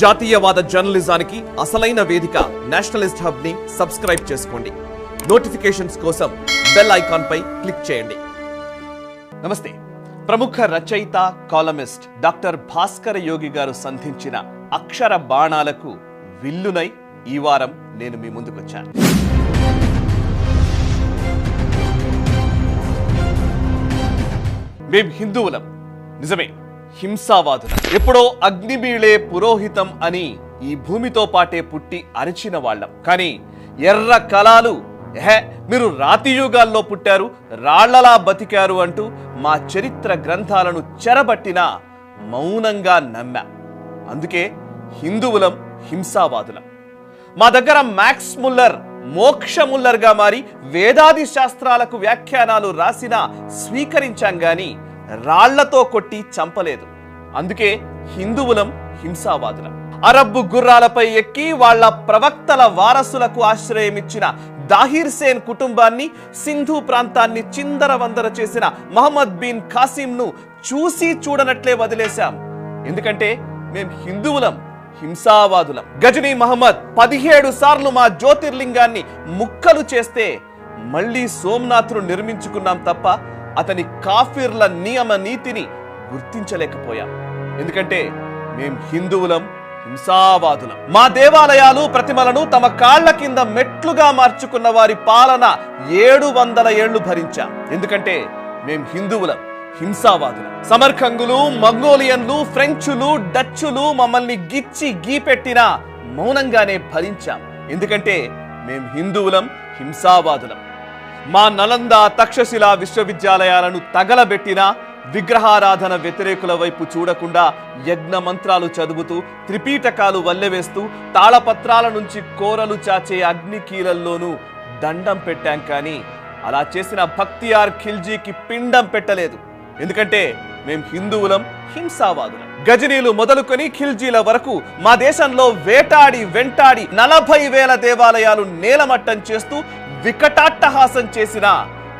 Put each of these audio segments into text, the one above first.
జాతీయవాద జర్నలిజానికి అసలైన వేదిక నేషనలిస్ట్ హబ్ని సబ్స్క్రైబ్ చేసుకోండి. నోటిఫికేషన్స్ కోసం బెల్ ఐకాన్ పై క్లిక్ చేయండి. నమస్తే. ప్రముఖ రచయిత కాలమిస్ట్ డాక్టర్ భాస్కర యోగి గారు సంధించిన అక్షర బాణాలకు విల్లునై ఈ వారం నేను మీ ముందుకొచ్చాను. మేం హిందువులం. నిజమే. హింసావాదులు. ఎప్పుడో అగ్నిబీళే పురోహితం అని ఈ భూమితో పాటే పుట్టి అరిచిన వాళ్ళం. కానీ ఎర్ర కళాలు ఎహె మీరు రాతియుగాల్లో పుట్టారు రాళ్ళలా బతికారు అంటూ మా చరిత్ర గ్రంథాలను చెరబట్టిన మౌనంగా నమ్మా. అందుకే హిందువులం హింసావాదులం. మా దగ్గర మ్యాక్స్ ముల్లర్ మోక్ష ముల్లర్గా మారి వేదాది శాస్త్రాలకు వ్యాఖ్యానాలు రాసినా స్వీకరించాం గాని రాళ్ళతో కొట్టి చంపలేదు. అందుకే హిందువులం హింసావాదులం. అరబ్బు గుర్రాలపై ఎక్కి వాళ్ళ ప్రవక్తల వారసులకు ఆశ్రయమిచ్చిన దాహిర్ సేన్ కుటుంబాన్ని సింధు ప్రాంతాన్ని చిందరవందర చేసిన మహమ్మద్ బిన్ ఖాసిం ను చూసి చూడనట్లే వదిలేశాం. ఎందుకంటే మేం హిందువులం హింసావాదులం. గజనీ మహమ్మద్ పదిహేడు సార్లు మా జ్యోతిర్లింగాన్ని ముక్కలు చేస్తే మళ్ళీ సోమనాథ్ను నిర్మించుకున్నాం తప్ప అతని కాఫీర్ల నియమ నీతిని గుర్తించలేకపోయాం. ఎందుకంటే మేం హిందువులం హింసావాదులం. మా దేవాలయాలు ప్రతిమలను తమ కాళ్ళ కింద మెట్లుగా మార్చుకున్న వారి పాలన ఏడు వందల ఏళ్ళు భరించాం. ఎందుకంటే మేం హిందువులం హింసావాదులు. సమర్కంగులు మంగోలియన్లు ఫ్రెంచులు డచ్చులు మమ్మల్ని గిచ్చి గీపెట్టినా మౌనంగానే భరించాం. ఎందుకంటే మేం హిందువులం హింసావాదులం. మా నలంద తక్షశిల విశ్వవిద్యాలయాలను తగలబెట్టిన విగ్రహారాధన వ్యతిరేకుల వైపు చూడకుండా యజ్ఞ మంత్రాలు చదువుతూ త్రిపీటకాలు వల్లెవేస్తూ తాళపత్రాల నుంచి కోరలు చాచే అగ్నికీలల్లోనూ దండం పెట్టాం కానీ అలా చేసిన భక్తియార్ ఖిల్జీకి పిండం పెట్టలేదు. ఎందుకంటే మేం హిందువులం హింసావాదులం. గజనీలు మొదలుకొని ఖిల్జీల వరకు మా దేశంలో వేటాడి వెంటాడి నలభై వేల దేవాలయాలు నేలమట్టం చేస్తూ వికటాట్టహాసం చేసినా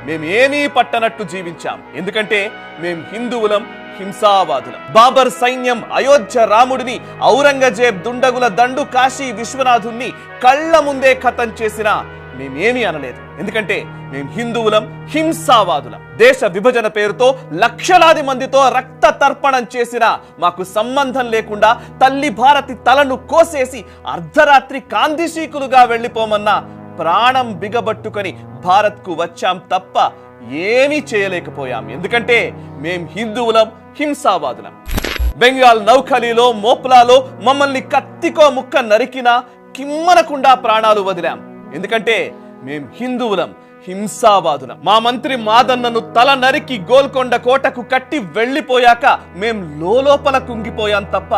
మేమేమీ పట్టనట్టు జీవించాం. ఎందుకంటే మేం హిందువులం హింసావాదులం. బాబర్ సైన్యం అయోధ్య రాముడిని ఔరంగజేబ్ దుండగుల దండు కాశీ విశ్వనాథుణ్ణి కళ్ళ ముందే ఖతం చేసినా మేమేమీ అనలేదు. ఎందుకంటే మేం హిందువులం హింసావాదులం. దేశ విభజన పేరుతో లక్షలాది మందితో రక్త తర్పణం చేసిన మాకు సంబంధం లేకుండా తల్లి భారతి తలను కోసేసి అర్ధరాత్రి కాందిశీకులుగా వెళ్ళిపోమన్నా ప్రాణం బిగబట్టుకొని భారత్కు వచ్చాం తప్ప ఏమీ చేయలేకపోయాం. ఎందుకంటే మేం హిందువులం హింసావాదులం. బెంగాల్ నౌఖలీలో మోప్లాలో మమ్మల్ని కత్తికో ముక్క నరికినా కిమ్మనకుండా ప్రాణాలు వదిలాం. ఎందుకంటే మేం హిందువులం హింసావాదులం. మా మంత్రి మాదన్నను తల నరికి గోల్కొండ కోటకు కట్టి వెళ్ళిపోయాక మేం లోపల కుంగిపోయాం తప్ప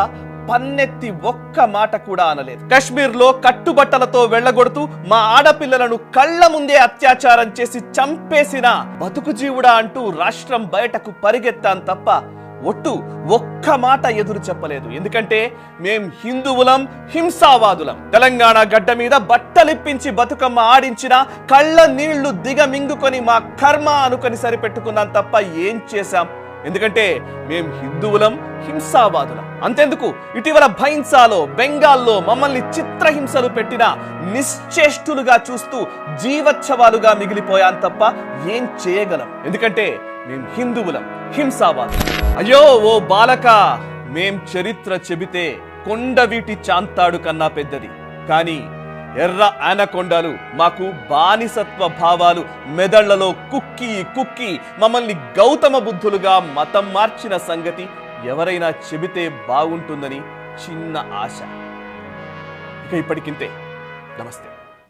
పన్నెత్తి ఒక్క మాట కూడా అనలేదు. కశ్మీర్లో కట్టుబట్టలతో వెళ్ళగొడుతూ మా ఆడపిల్లలను కళ్ళ ముందే అత్యాచారం చేసి చంపేసిన బతుకు జీవుడా అంటూ రాష్ట్రం బయటకు పరిగెత్తాం తప్ప ఒట్టు ఒక్క మాట ఎదురు చెప్పలేదు. ఎందుకంటే మేం హిందువులం హింసావాదులం. తెలంగాణ గడ్డ మీద బట్టలిప్పించి బతుకమ్మ ఆడించిన కళ్ళ నీళ్ళు దిగమింగుకొని మా కర్మ అనుకొని సరిపెట్టుకున్నాం తప్ప ఏం చేశాం? ఎందుకంటే మేం హిందువులం హింసావాదులం. అంతెందుకు? ఇటీవల భైన్సాలో బెంగాల్లో మమ్మల్ని చిత్రహింసలు పెట్టిన నిశ్చేష్టులుగా చూస్తూ జీవోత్సవాలుగా మిగిలిపోయాం తప్ప ఏం చేయగలం. ఎందుకంటే మేం హిందువులం హింసావాదులం. అయ్యో ఓ బాలక! మేం చరిత్ర చెబితే కొండవీటి చాంతాడు కన్నా పెద్దది. కానీ ఎర్ర ఆనకొండలు మాకు బానిసత్వ భావాలు మెదళ్ళలో కుక్కి కుక్కి మమ్మల్ని గౌతమ బుద్ధులుగా మతం మార్చిన సంగతి ఎవరైనా చెబితే బాగుంటుందని చిన్న ఆశ. ఇక ఇప్పటికింతే. నమస్తే.